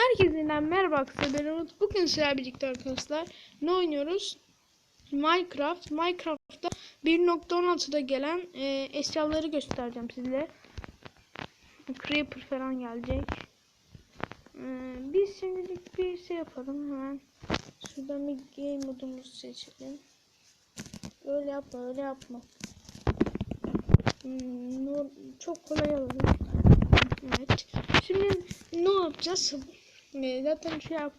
Herkese merhaba arkadaşlar ben Umut. Bugün sizlerle birlikte arkadaşlar ne oynuyoruz? Minecraft. Minecraft'ta 1.16'da gelen e, eşyaları göstereceğim size. Creeper falan gelecek. E, biz şimdilik bir şey yapalım hemen. Şuradan bir game modumuzu seçelim. Öyle yapma öyle yapma. Hmm, çok kolay alalım. Evet. Şimdi ne yapacağız? Ee, zaten şey yap.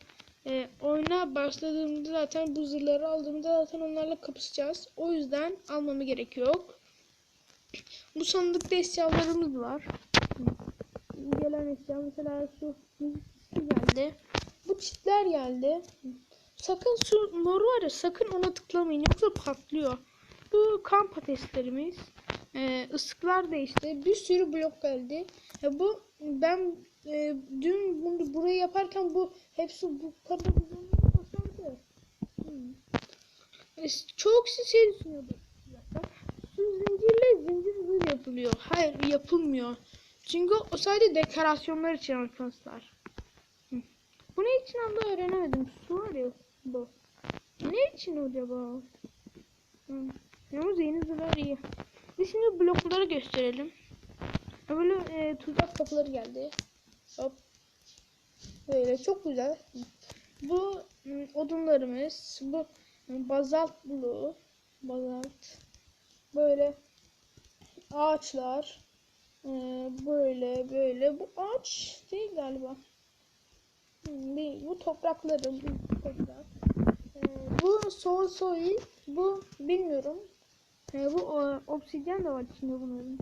E, oyuna başladığımda zaten bu zırhları aldığımda zaten onlarla kapışacağız. O yüzden almama gerek yok. Bu sandıkta eşyalarımız var. Gelen eşya mesela şu geldi. Bu çitler geldi. Sakın şu mor var ya sakın ona tıklamayın yoksa patlıyor. Bu kamp ateşlerimiz. Ee, ısıklar değişti. Bir sürü blok geldi. Ya bu ben e, dün bunu burayı yaparken bu hepsi bu kadar basardı. Hmm. E, çok şey düşünüyordum. Su zincirle zincir zırh yapılıyor. Hayır yapılmıyor. Çünkü o sadece dekorasyonlar için arkadaşlar. Bu ne için anda öğrenemedim. Su var ya bu. Ne için acaba? Hı. Yalnız yeni zırhlar iyi. Şimdi blokları gösterelim. Böyle e, tuzak kapıları geldi. Hop. Böyle çok güzel. Bu odunlarımız. Bu bazalt bloğu. Bazalt. Böyle ağaçlar. Böyle böyle. Bu ağaç değil galiba. Değil. Bu toprakları. Bu toprak. E, bu soul soil. Bu bilmiyorum. E, bu o, obsidyen de var içinde bunların.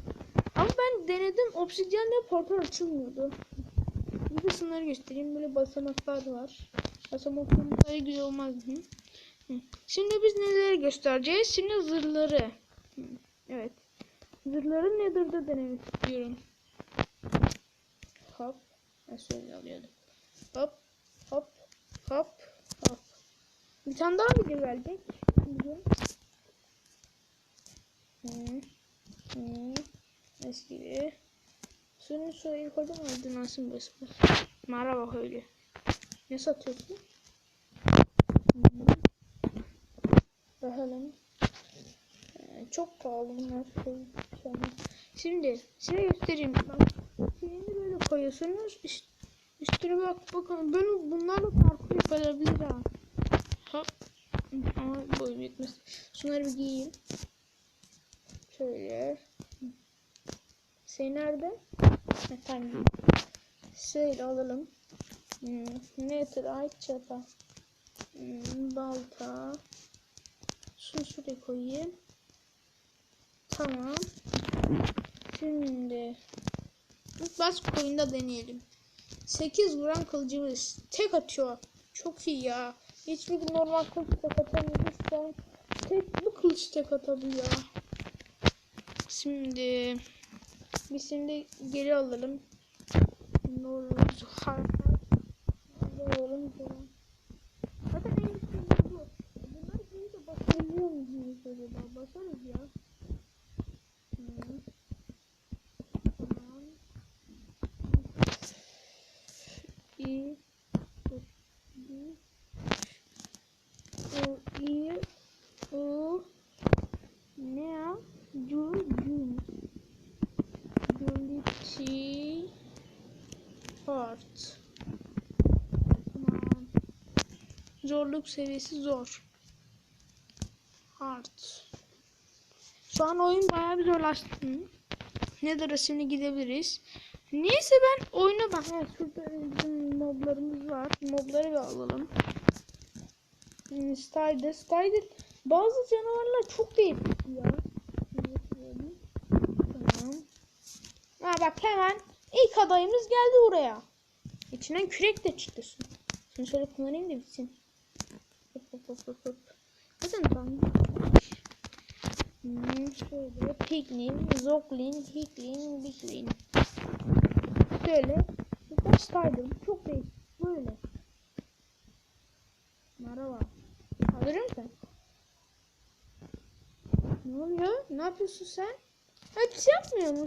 Ama ben denedim obsidyenle portal açılmıyordu. Bir de şunları göstereyim. Böyle basamaklar var. Basamaklar güzel olmaz mı? Hı. Şimdi biz neleri göstereceğiz? Şimdi zırhları. Evet. Zırhları Nether'da denemek istiyorum. Hop. Ben şöyle alıyordum. Hop. Hop. Hop. Hop. Bir tane daha video gelecek. Hı. Hı. Eski. Şunu şuraya koydum aydınlansın burası. Merhaba öyle. Ne satıyorsun? Hmm. Bakalım. Ee, çok pahalı bunlar. Şimdi size göstereyim. Bak. Şeyini böyle koyuyorsunuz. Üst, üstüne bak bakın. Böyle bunlarla parkur yapılabilir ha. Hop. Ama boyum yetmez. Şunları bir giyeyim. Şöyle. Şey nerede? Tamam. Şöyle alalım. Hmm, netherite çapa. Hmm, balta. Şunu şuraya koyayım. Tamam. Şimdi bas koyunda deneyelim. 8 vuran kılıcımız tek atıyor. Çok iyi ya. Hiçbir normal kılıç tek an tek bu kılıç tek atabiliyor. Şimdi biz şimdi geri alalım. Ne olur har har. Alalım falan. Zaten en güçlü bu. Bunlar de basabiliyor muyuz acaba? Basarız ya. Hmm. Ne? Cu Jun. Ability Hard. Tamam. Zorluk seviyesi zor. Hard. Şu an oyun bayağı bir zorlaştı. Nedir şimdi gidebiliriz. Neyse ben oyuna bak. Ha, şurada bizim moblarımız var. Mobları bir alalım. Hmm, Spider. Spider. Bazı canavarlar çok değişik ya. Tamam. Ha bak hemen ilk adayımız geldi buraya. İçinden kürek de çıktı. Şimdi şöyle kullanayım da bitsin. Hop hop hop. Zaten tamam. Hmm, şöyle Piglin, Zoglin, Higlin, Biglin. Şöyle. Spider. Bu Çok değişik. Böyle. Merhaba. Alır mısın? Ne oluyor? Ne yapıyorsun sen? Ha, bir şey yapmıyor mu?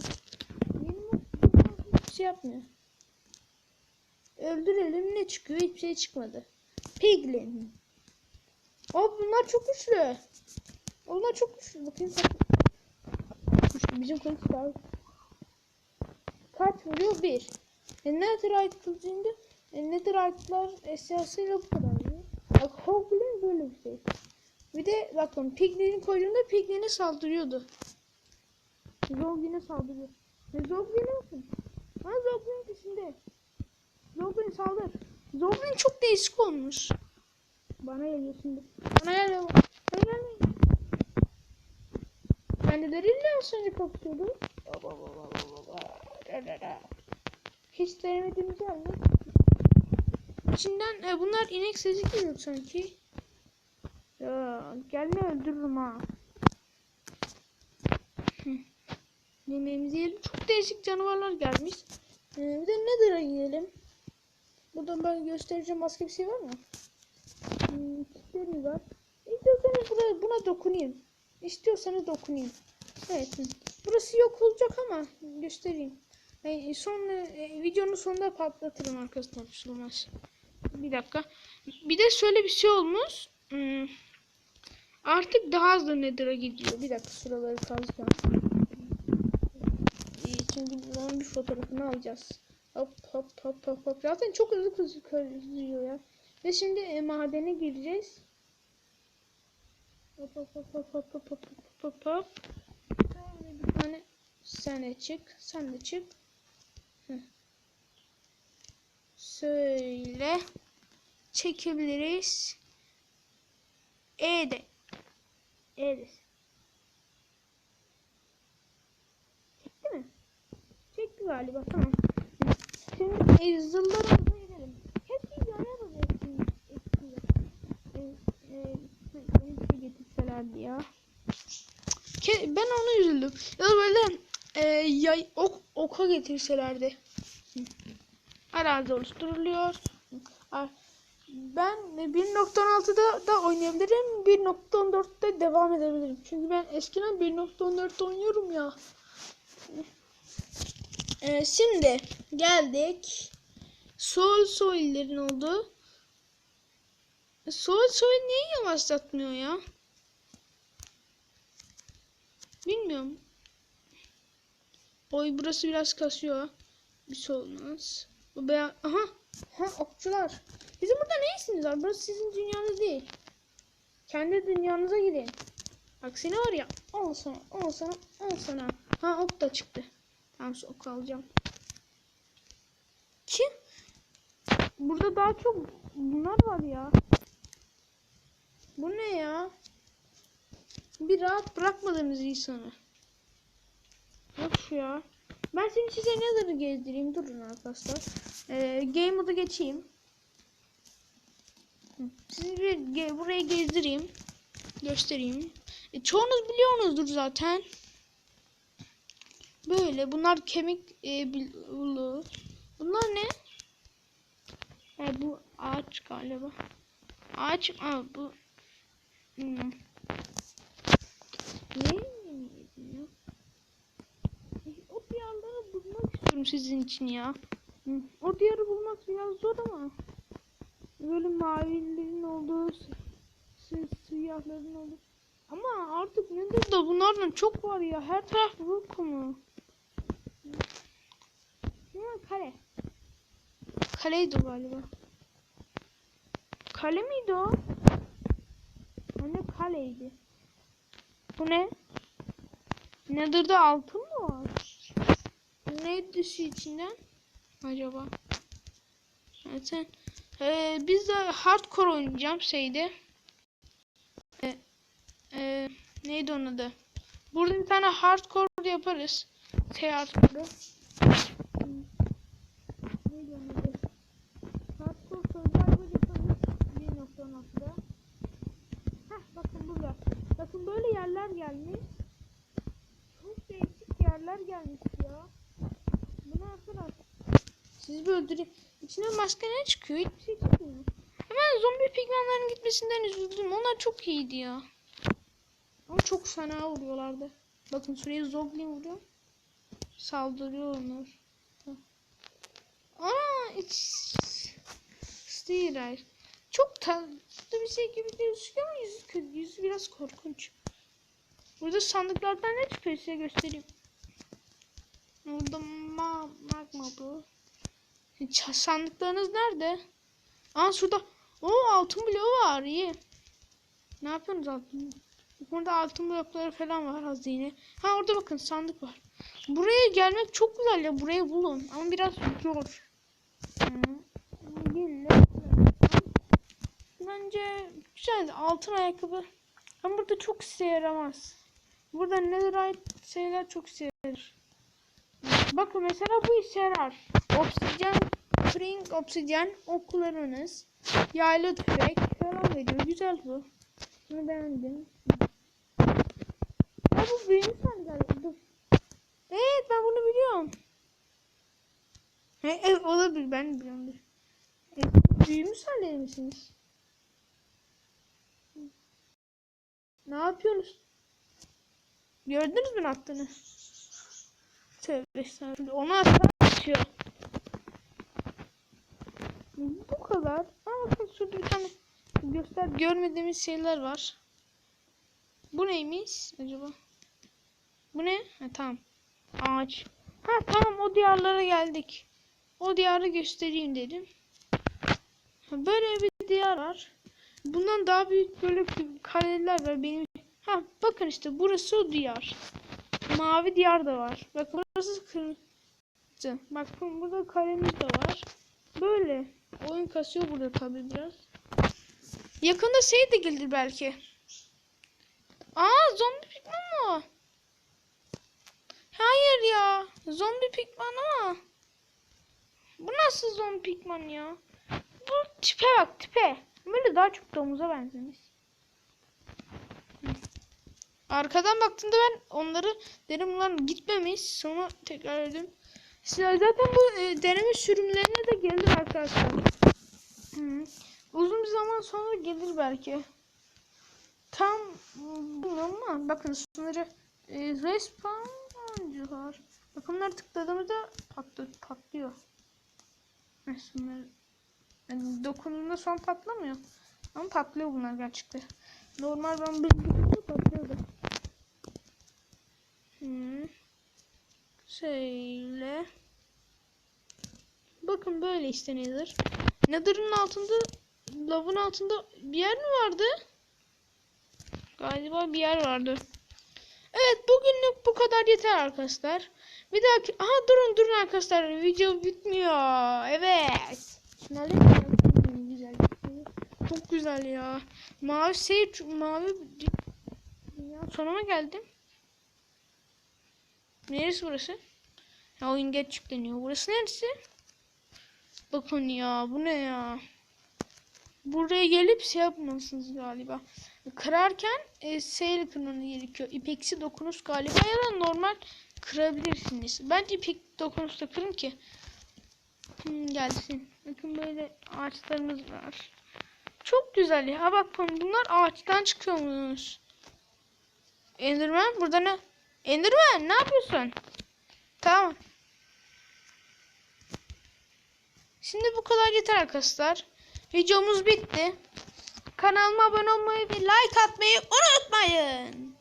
Hiçbir şey yapmıyor. öldürelim ne çıkıyor? Hiçbir şey çıkmadı. Piglin. O bunlar çok güçlü. Onlar çok güçlü. Bakayım. Güçlü. Bizim kılıç daha. Kaç vuruyor? Bir. E, Netherite kılıcında e, Netherite'lar eşyasıyla bu kadar. Bak Hoglin böyle bir şey. Bir de bakın Piglin'i koyduğumda Piglin'e saldırıyordu. Zoglin'e saldırıyor. E, Zoglin'e bakın. Ha Zoglin peşinde. Zoglin saldır. Zoglin çok değişik olmuş. Bana geliyor şimdi. Bana geliyor. Bana gelmeyin. Kendileriyle aslında kapışıyordu. Hiç denemediğimiz yer mi? İçinden e, bunlar inek sesi geliyor sanki. Ya gelme öldürürüm ha. Yemeğimizi yiyelim. Çok değişik canavarlar gelmiş. Ee, bir de Nether'a gidelim. Buradan ben göstereceğim başka bir şey var mı? Kitleri var. İstiyorsanız buna, buna dokunayım. İstiyorsanız dokunayım. Evet. Burası yok olacak ama göstereyim. E, son e, videonun sonunda patlatırım arkasından olmaz. Bir dakika. Bir de şöyle bir şey olmuş. Hmm, Artık daha hızlı Nether'a gidiyor. Bir dakika şuraları kazacağım. İyi, çünkü bunun bir fotoğrafını alacağız. Hop hop hop hop hop. Zaten çok hızlı kız- kazıyor ya. Ve şimdi e, madene gireceğiz. Hop hop hop hop hop hop hop hop hop. Böyle bir tane sen de çık. Sen de çık. Heh. Şöyle çekebiliriz. E. E de. Çekti mi? Çekti galiba tamam. Şimdi e, zıllarımıza gidelim. Hep videoya da versin. E, e, beni bir şey getirselerdi ya. Ben ona üzüldüm. Ya da böyle e, yay, ok, oka getirselerdi. Arazi oluşturuluyor. Ben 1.16'da da oynayabilirim. 1.14'te devam edebilirim. Çünkü ben eskiden 1.14'te oynuyorum ya. Ee, şimdi geldik. Sol soillerin oldu. Sol soil niye yavaşlatmıyor ya? Bilmiyorum. Oy burası biraz kasıyor. Bir şey olmaz. Bu beyaz... Aha. Ha okçular. Bizim burada ne işiniz var? Burası sizin dünyanız değil. Kendi dünyanıza gidin. Bak seni var ya. Al sana. Al sana. Al sana. Ha ok da çıktı. Tamam şu oku alacağım. Kim? Burada daha çok bunlar var ya. Bu ne ya? Bir rahat bırakmadınız insanı. Yok şu ya. Ben seni size Nether'ı gezdireyim. Durun arkadaşlar. Ee, game moda geçeyim. Sizi bir ge- buraya gezdireyim. Göstereyim. E, çoğunuz biliyorsunuzdur zaten. Böyle. Bunlar kemik e, bloğu. Bunlar ne? E, bu ağaç galiba. Ağaç. Aa, bu. Hmm. Ne? ya? O diyarları bulmak istiyorum sizin için ya. O diyarı bulmak biraz zor ama. Böyle mavilerin olduğu, si- siyahların olduğu. Ama artık nedir da bunlardan çok var ya. Her taraf bu konu. Ne kale? Kaleydi galiba. Kale miydi o? Anne kaleydi. Bu ne? Nether'da altın mı var? Neydi şu içinden? Acaba? Zaten ee, biz de hardcore oynayacağım şeyde. Ee, e, neydi onun adı? Burada bir tane hardcore yaparız. Şey hardcore. Hmm. Neydi onun adı? Hardcore survival yaparız. 1.6'da. Heh bakın burada. Bakın böyle yerler gelmiş. Çok değişik yerler gelmiş ya. Bu ne arkadaş? Öldüreyim. İçinden başka ne çıkıyor? Hiçbir şey çıkmıyor. Hemen zombi pigmanların gitmesinden üzüldüm. Onlar çok iyiydi ya. Ama çok fena vuruyorlardı. Bakın şuraya zombie vuruyor. Saldırıyor onlar. Aa, iç- Zira. Çok tatlı bir şey gibi gözüküyor ama yüzü, yüzü biraz korkunç. Burada sandıklardan ne çıkıyor size göstereyim. Burada ma magma bu. Sandıklarınız nerede? Aa şurada. O altın bloğu var iyi. Ne yapıyorsunuz altın? Burada altın blokları falan var hazine. Ha orada bakın sandık var. Buraya gelmek çok güzel ya. Burayı bulun. Ama biraz zor. Bence güzel. Altın ayakkabı. Ama burada çok işe yaramaz. Burada netherite şeyler çok işe yarar. Bakın mesela bu işe yarar. Obsidyen, spring obsidyen oklarınız. Yaylı tüfek falan veriyor. Güzel bu. Bunu beğendim. Ya bu büyümüş hali galiba. Evet ben bunu biliyorum. He, evet olabilir ben biliyorum. E, büyümüş halleri misiniz? Ne yapıyorsunuz? Gördünüz mü ne yaptığını? Tövbe estağfurullah. Onu aşağı atıyor. Bu kadar. Ama bakın şurada bir tane göster görmediğimiz şeyler var. Bu neymiş acaba? Bu ne? Ha, tamam. Ağaç. Ha tamam o diyarlara geldik. O diyarı göstereyim dedim. Böyle bir diyar var. Bundan daha büyük böyle kaleler var benim. Ha bakın işte burası o diyar. Mavi diyar da var. Bak burası kırmızı. Bakın burada kalemiz de var. Böyle. Oyun kasıyor burada tabii biraz. Yakında şey de gelir belki. Aa zombi pikman mı? o? Hayır ya. Zombi pikman ama. Bu nasıl zombi pikman ya? Bu tipe bak tipe. Böyle daha çok domuza benzemiş. Arkadan baktığımda ben onları dedim lan gitmemiş. Sonra tekrar dedim. Zaten bu e, deneme sürümlerine de gelir arkadaşlar. Hı. Uzun bir zaman sonra gelir belki. Tam mm, bilmiyorum ama bakın sınırı e, respawncular. Bakın bunları tıkladığımızda patlı, patlıyor. Bunları yani dokunduğunda son patlamıyor. Ama patlıyor bunlar gerçekten. Normal ben dokunduğumda patlıyordu. Hmm. Şöyle. Bakın böyle işte Nether. Nether'ın altında lavın altında bir yer mi vardı? Galiba bir yer vardı. Evet bugünlük bu kadar yeter arkadaşlar. Bir dahaki... Aha durun durun arkadaşlar. Video bitmiyor. Evet. Çok güzel ya. Mavi şey mavi ya sonuna geldim. Neresi burası? Ya oyun geç yükleniyor. Burası neresi? Bakın ya bu ne ya? Buraya gelip şey yapmalısınız galiba. Kırarken e, seyir kırmanız gerekiyor. İpeksi dokunuş galiba ya da normal kırabilirsiniz. Ben ipek dokunuşla kırın ki. Hmm, gelsin. Bakın böyle ağaçlarımız var. Çok güzel ya. Bakın bunlar ağaçtan çıkıyormuş. Enderman burada ne? Enderman ne yapıyorsun? Tamam. Şimdi bu kadar yeter arkadaşlar. Videomuz bitti. Kanalıma abone olmayı ve like atmayı unutmayın.